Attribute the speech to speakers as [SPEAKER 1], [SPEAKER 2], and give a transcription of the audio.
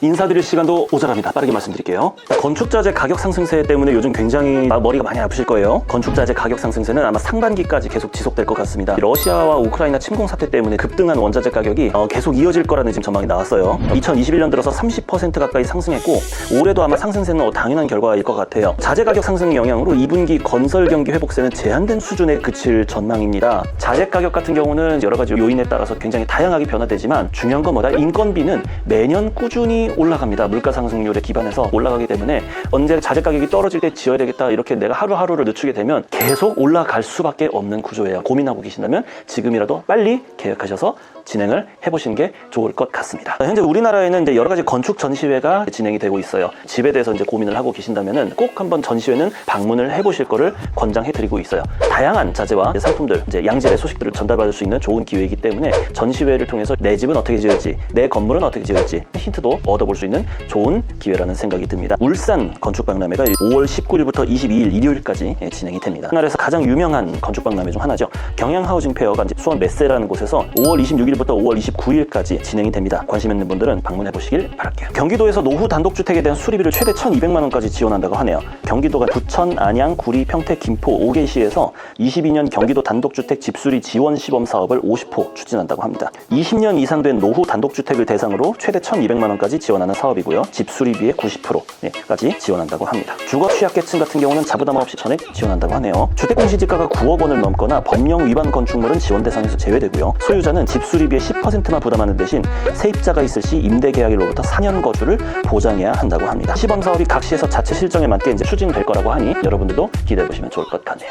[SPEAKER 1] 인사드릴 시간도 모자랍니다. 빠르게 말씀드릴게요. 건축자재 가격 상승세 때문에 요즘 굉장히 아, 머리가 많이 아프실 거예요. 건축자재 가격 상승세는 아마 상반기까지 계속 지속될 것 같습니다. 러시아와 우크라이나 침공 사태 때문에 급등한 원자재 가격이 어, 계속 이어질 거라는 지금 전망이 나왔어요. 2021년 들어서 30% 가까이 상승했고 올해도 아마 상승세는 어, 당연한 결과일 것 같아요. 자재 가격 상승 영향으로 2분기 건설 경기 회복세는 제한된 수준에 그칠 전망입니다. 자재 가격 같은 경우는 여러 가지 요인에 따라서 굉장히 다양하게 변화되지만 중요한 건 뭐다? 인건비는 매년 꾸준히 올라갑니다. 물가 상승률에 기반해서 올라가기 때문에 언제 자재 가격이 떨어질 때 지어야 되겠다 이렇게 내가 하루하루를 늦추게 되면 계속 올라갈 수밖에 없는 구조예요. 고민하고 계신다면 지금이라도 빨리 계획하셔서 진행을 해보시는 게 좋을 것 같습니다. 현재 우리나라에는 이제 여러 가지 건축 전시회가 진행이 되고 있어요. 집에 대해서 이제 고민을 하고 계신다면은 꼭 한번 전시회는 방문을 해보실 거를 권장해드리고 있어요. 다양한 자재와 상품들, 이제 양질의 소식들을 전달받을 수 있는 좋은 기회이기 때문에 전시회를 통해서 내 집은 어떻게 지을지, 내 건물은 어떻게 지을지 힌트도 얻어볼 수 있는 좋은 기회라는 생각이 듭니다. 울산 건축박람회가 5월 19일부터 22일 일요일까지 예, 진행이 됩니다. 우리나라에서 가장 유명한 건축박람회 중 하나죠. 경양하우징 페어가 수원 메세라는 곳에서 5월 26일 부터 5월 29일까지 진행이 됩니다. 관심 있는 분들은 방문해 보시길 바랄게요. 경기도에서 노후 단독주택에 대한 수리비를 최대 1,200만 원까지 지원한다고 하네요. 경기도가 부천, 안양, 구리, 평택, 김포 5개 시에서 22년 경기도 단독주택 집수리 지원 시범 사업을 50호 추진한다고 합니다. 20년 이상 된 노후 단독주택을 대상으로 최대 1,200만 원까지 지원하는 사업이고요. 집수리비의 90%까지 지원한다고 합니다. 주거 취약계층 같은 경우는 자부담 없이 전액 지원한다고 하네요. 주택공시지가가 9억 원을 넘거나 법령 위반 건축물은 지원 대상에서 제외되고요. 소유자는 집수리 비의 10%만 부담하는 대신 세입자가 있을 시 임대 계약일로부터 4년 거주를 보장해야 한다고 합니다. 시범 사업이 각 시에서 자체 실정에 맞게 이제 추진될 거라고 하니 여러분들도 기대해 보시면 좋을 것 같네요.